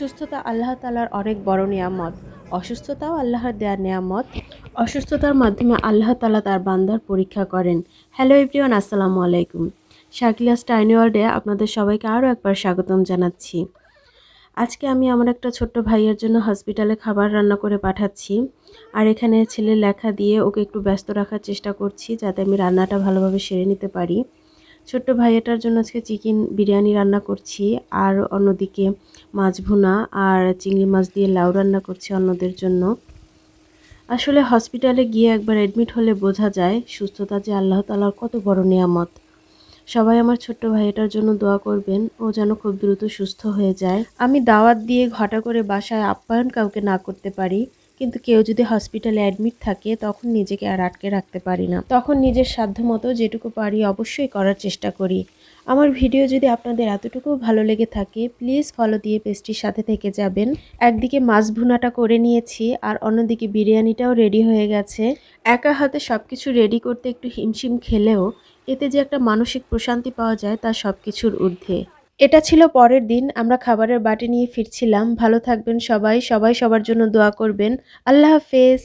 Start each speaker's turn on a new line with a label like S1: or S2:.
S1: সুস্থতা আল্লাহ তালার অনেক বড় নিয়ামত। অসুস্থতাও আল্লাহর দেওয়ার নিয়ামত। অসুস্থতার মাধ্যমে আল্লাহ তালা তার বান্দার পরীক্ষা করেন। হ্যালো এভরিওয়ান, আসসালামু আলাইকুম। শাকিলাস টাইনি ওয়ার্ল্ডে আপনাদের সবাইকে আরও একবার স্বাগতম জানাচ্ছি। আজকে আমি আমার একটা ছোট্ট ভাইয়ের জন্য হসপিটালে খাবার রান্না করে পাঠাচ্ছি। আর এখানে ছেলে লেখা দিয়ে ওকে একটু ব্যস্ত রাখার চেষ্টা করছি যাতে আমি রান্নাটা ভালোভাবে সেরে নিতে পারি। ছোট্ট ভাইয়াটার জন্য আজকে চিকেন বিরিয়ানি রান্না করছি, আর অন্যদিকে মাছ ভুনা আর চিংড়ি মাছ দিয়ে লাউ রান্না করছি অন্যদের জন্য। আসলে হসপিটালে গিয়ে একবার অ্যাডমিট হলে বোঝা যায়, সুস্থতা যে আল্লাহ তালার কত বড় নিয়ামত। সবাই আমার ছোট্ট ভাইটার জন্য দোয়া করবেন, ও যেন খুব দ্রুত সুস্থ হয়ে যায়। আমি দাওয়াত দিয়ে ঘটা করে বাসায় আপ্যায়ন কাউকে না করতে পারি কিন্তু কেউ যদি হসপিটালে অ্যাডমিট থাকে, তখন নিজেকে আর আটকে রাখতে পারি না। তখন নিজের সাধ্য মতো যেটুকু পারি অবশ্যই করার চেষ্টা করি। আমার ভিডিও যদি আপনাদের এতটুকু ভালো লেগে থাকে প্লিজ ফলো দিয়ে পেস্ট্রির সাথে থেকে যাবেন। একদিকে মাছ ভুনাটা করে নিয়েছি, আর অন্যদিকে বিরিয়ানিটাও রেডি হয়ে গেছে। একা হাতে সব কিছু রেডি করতে একটু হিমশিম খেলেও, এতে যে একটা মানসিক প্রশান্তি পাওয়া যায় তা সব কিছুর ঊর্ধ্বে। এটা ছিল পরের দিন, আমরা খাবারের বাটি নিয়ে ফিরছিলাম। ভালো থাকবেন সবাই সবাই সবার জন্য দোয়া করবেন। আল্লাহ হাফেজ।